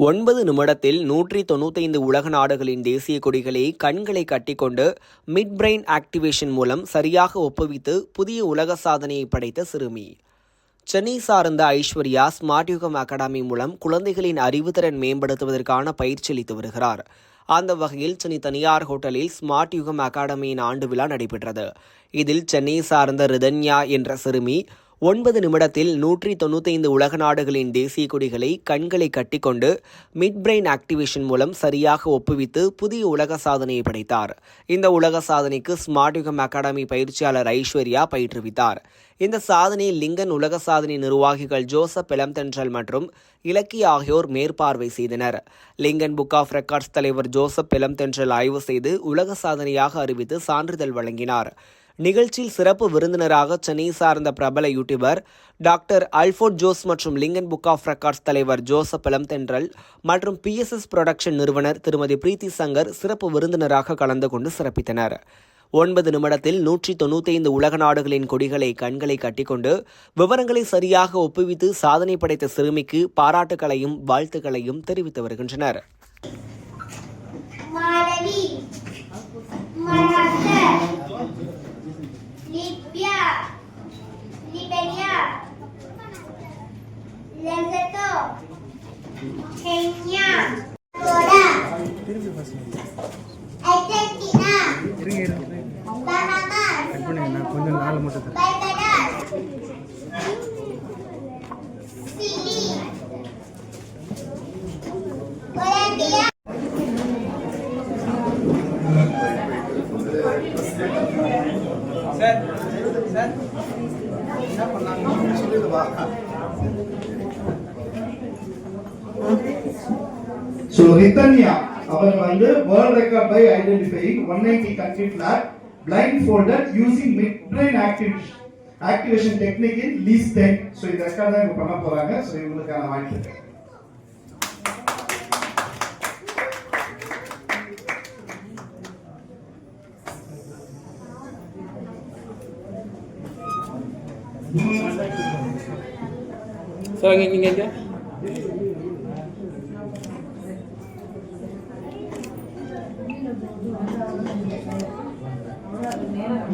ஒன்பது நிமிடத்தில் நூற்றி தொண்ணூத்தைந்து உலக நாடுகளின் தேசிய கொடிகளை கண்களை கட்டிக்கொண்டு மிட் பிரெயின் ஆக்டிவேஷன் மூலம் சரியாக ஒப்புவித்து புதிய உலக சாதனையை படைத்த சிறுமி. சென்னை சார்ந்த ஐஸ்வர்யா ஸ்மார்ட் யுகம் அகாடமி மூலம் குழந்தைகளின் அறிவுத்திறன் மேம்படுத்துவதற்கான பயிற்சி அளித்து வருகிறார். அந்த வகையில் சென்னை தனியார் ஹோட்டலில் ஸ்மார்ட் யுகம் அகாடமியின் ஆண்டு விழா நடைபெற்றது. இதில் சென்னை சார்ந்த ரிதன்யா என்ற சிறுமி ஒன்பது நிமிடத்தில் நூற்றி தொண்ணூத்தைந்து உலக நாடுகளின் தேசிய கொடிகளை கண்களை கட்டிக்கொண்டு மிட் பிரெயின் ஆக்டிவேஷன் மூலம் சரியாக ஒப்புவித்து புதிய உலக சாதனையை படைத்தார். இந்த உலக சாதனைக்கு ஸ்மார்ட் யுகம் அகாடமி பயிற்சியாளர் ஐஸ்வர்யா பயிற்றுவித்தார். இந்த சாதனையில் லிங்கன் உலக சாதனை நிர்வாகிகள் ஜோசப் எலம்தென்றல் மற்றும் இலக்கிய ஆகியோர் மேற்பார்வை செய்தனர். லிங்கன் புக் ஆஃப் ரெக்கார்ட்ஸ் தலைவர் ஜோசப் பெலம்தென்றல் ஆய்வு செய்து உலக சாதனையாக அறிவித்து சான்றிதழ் வழங்கினார். நிகழ்ச்சியில் சிறப்பு விருந்தினராக சென்னை சார்ந்த பிரபல யூடியூபர் டாக்டர் அல்ஃபோர்ட் ஜோஸ் மற்றும் லிங்கன் புக் ஆஃப் ரெக்கார்ட்ஸ் தலைவர் ஜோசப் தென்றல் மற்றும் பிஎஸ்எஸ் புரொடக்ஷன் நிறுவனர் திருமதி பிரீத்தி சங்கர் சிறப்பு விருந்தினராக கலந்து கொண்டு சிறப்பித்தனர். ஒன்பது நிமிடத்தில் நூற்றி தொண்ணூத்தைந்து உலக நாடுகளின் கொடிகளை கண்களை கட்டிக்கொண்டு விவரங்களை சரியாக ஒப்புவித்து சாதனை படைத்த சிறுமிக்கு பாராட்டுகளையும் வாழ்த்துக்களையும் தெரிவித்து வருகின்றனர். கென்யா கோடா அர்ஜென்டினா இருங்க இருங்க பஹாமாஸ் கட் பண்ணுங்க சிலி கொலம்பியா ஸோ ரித்தன்யா அவர் வந்து world record by identifying one ninety country flag blindfolded using mid brain activation activation technique in less ten so இந்த ரெக்கார்ட் தான் இவங்க பண்ண போறாங்க. ஸோ இவங்களுக்கான வாழ்த்து சார் இங்கே நேரம்